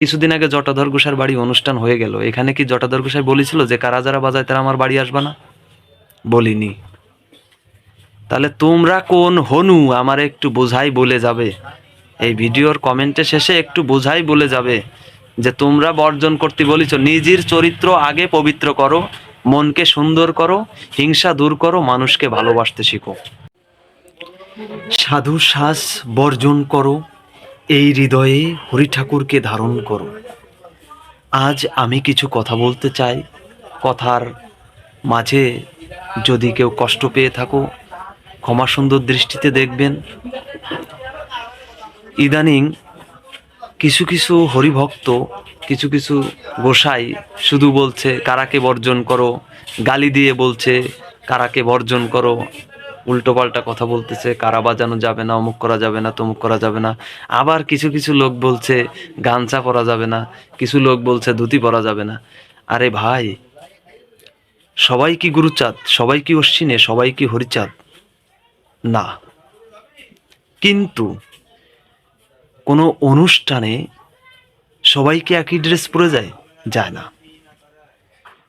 কিছুদিন আগে জটাধর গোসার বাড়ি অনুষ্ঠান হয়ে গেল। এখানে কি জটাধর গোসাই বলেছিল যে, কারা যারা বাজায় তারা আমার বাড়ি আসবে না? বলিনি। তাহলে তোমরা কোন হনু? আমার একটু বোঝাই বলে যাবে। এই ভিডিওর কমেন্টে শেষে একটু বোঝাই বলে যাবে যে, তোমরা বর্জন করতে বলিছ, নিজের চরিত্র আগে পবিত্র করো, মনকে সুন্দর করো, হিংসা দূর করো, মানুষকে ভালোবাসতে শিখো। সাধু শ্বাস বর্জন করো এই হৃদয়ে হরি ঠাকুরকে ধারণ করো। আজ আমি কিছু কথা বলতে চাই। কথার মাঝে যদি কেউ কষ্ট পেয়ে থাকো, ক্ষমা সুন্দর দৃষ্টিতে দেখবেন। ইদানিং কিছু কিছু হরিভক্ত, কিছু কিছু গোসাই শুধু বলছে, কারাকে বর্জন করো। গালি দিয়ে বলছে, কারাকে বর্জন করো। উল্টো পাল্টা কথা বলতেছে, কারা বাজানো যাবে না, অমুক করা যাবে না, তমুক করা যাবে না। আবার কিছু কিছু লোক বলছে, গামছা পরা যাবে না। কিছু লোক বলছে, ধুতি পরা যাবে না। আরে ভাই, সবাই কি গুরুচাঁদ? সবাই কি অশ্বিনে? সবাই কি হরিচাঁদ? না। কিন্তু কোনো অনুষ্ঠানে সবাই কি একই ড্রেস পরে যায়? যায় না।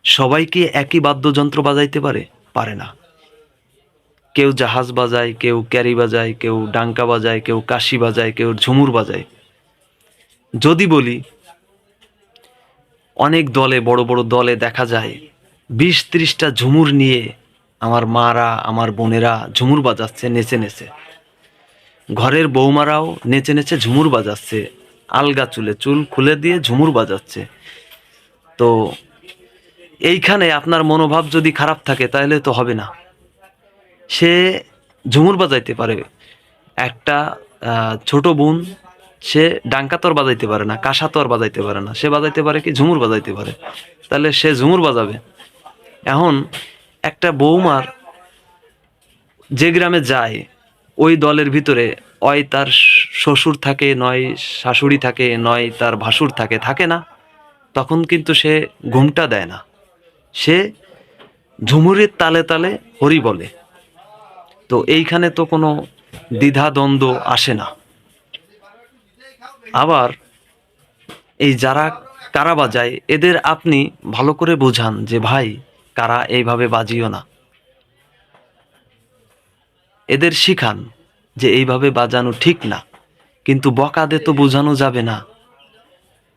সবাইকে একই বাদ্যযন্ত্র বাজাইতে পারে? পারে না। কেউ জাহাজ বাজায়, কেউ ক্যারি বাজায়, কেউ ডাঙ্কা বাজায়, কেউ কাশি বাজায়, কেউ ঝুমুর বাজায়। যদি বলি, অনেক দলে, বড় বড় দলে দেখা যায়, বিশ ত্রিশটা ঝুমুর নিয়ে আমার মারা, আমার বোনেরা ঝুমুর বাজাচ্ছে নেচে নেচে। ঘরের বৌমারাও নেচে নেচে ঝুমুর বাজাচ্ছে, আলগা চুলে চুল খুলে দিয়ে ঝুমুর বাজাচ্ছে। তো, এইখানে আপনার মনোভাব যদি খারাপ থাকে, তাহলে তো হবে না। সে ঝুমুর বাজাইতে পারে। একটা ছোট বোন, সে ডাঙ্কা তো আর বাজাইতে পারে না কাঁসা তো আর বাজাইতে পারে না, সে বাজাইতে পারে কি ঝুমুর বাজাইতে পারে। তাহলে সে ঝুমুর বাজাবে। এখন একটা বৌমার যে গ্রামে যায়, ওই দলের ভিতরে হয় তার শ্বশুর থাকে, নয় শাশুড়ি থাকে, নয় তার ভাসুর থাকে থাকে না। তখন কিন্তু সে ঘুমটা দেয় না। সে ঝুমুরের তালে তালে হরি বলে। তো এইখানে তো কোনো দ্বিধা দ্বন্দ্ব আসে না। আবার এই যারা কারা বাজায়, এদের আপনি ভালো করে বোঝান যে, ভাই, কারা এইভাবে বাজিও না। এদের শিখান যে, এইভাবে বাজানো ঠিক না। কিন্তু বকাদে তো বোঝানো যাবে না।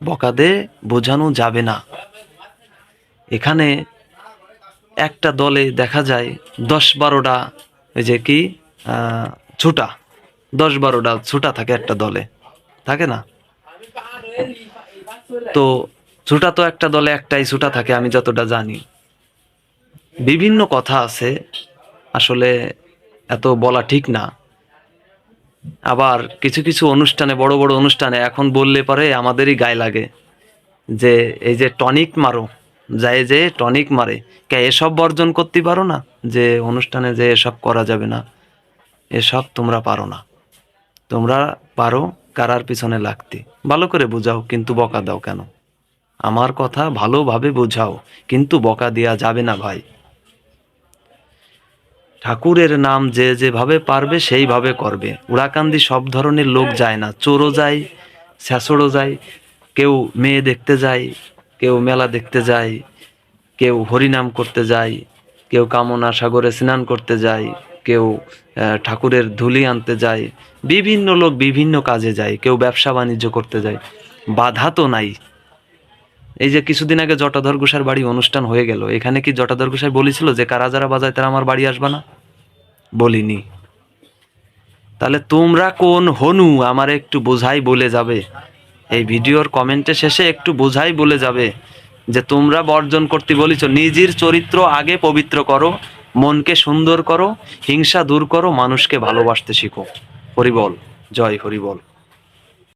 বকাদে বোঝানো যাবে না। এখানে একটা দলে দেখা যায় দশ বারোটা ওই যে কি? ছুটা। দশ বারোটা ছুটা থাকে একটা দলে। থাকে না? তো ছুটা তো একটা দলে একটাই ছুটা থাকে, আমি যতটা জানি। বিভিন্ন কথা আছে, আসলে এত বলা ঠিক না। আবার কিছু কিছু অনুষ্ঠানে, বড় বড় অনুষ্ঠানে এখন বললে পরে আমাদেরই গায়ে লাগে যে, এই যে টনিক মারো যায় যে টনিক মারে। কে এসব বর্জন করতে পারো না? যে অনুষ্ঠানে যে এসব করা যাবে না। এসব তোমরা পারো না। তোমরা পারো কারার পিছনে লাগতে। ভালো করে বুঝাও, কিন্তু বকা দাও কেন? আমার কথা ভালোভাবে বোঝাও, কিন্তু বকা দেওয়া যাবে না ভাই। ঠাকুরের নাম যে যেভাবে পারবে সেইভাবে করবে। উড়াকান্দি সব ধরনের লোক যায় না। চোরও যায়, শেষড়ও যায়, কেউ মেয়ে দেখতে যায় কেউ মেলা দেখতে যায়, কেউ হরিনাম করতে যায়, কেউ কামনা সাগরে স্নান করতে যায়, কেউ ঠাকুরের ধুলি আনতে যায়, বিভিন্ন লোক বিভিন্ন কাজে যায়, কেউ ব্যবসা বাণিজ্য করতে যায়। বাধা তো নাই। এই যে কিছুদিন আগে জটাধর গোসার বাড়ি অনুষ্ঠান হয়ে গেল, এখানে কি জটাধর গোসাই বলেছিল যে কারা যারা বাজায় তারা আমার বাড়ি আসবে না? বলিনি। তাহলে তোমরা কোন হনু আমার একটু বোঝাই বলে যাবে। এই ভিডিওর কমেন্টে শেষে একটু বোঝাই বলে যাবে যে তোমরা বর্জন করতে বলিছ, নিজের চরিত্র আগে পবিত্র করো, মনকে সুন্দর করো, হিংসা দূর করো, মানুষকে ভালোবাসতে শিখো। হরিবল জয় হরিবল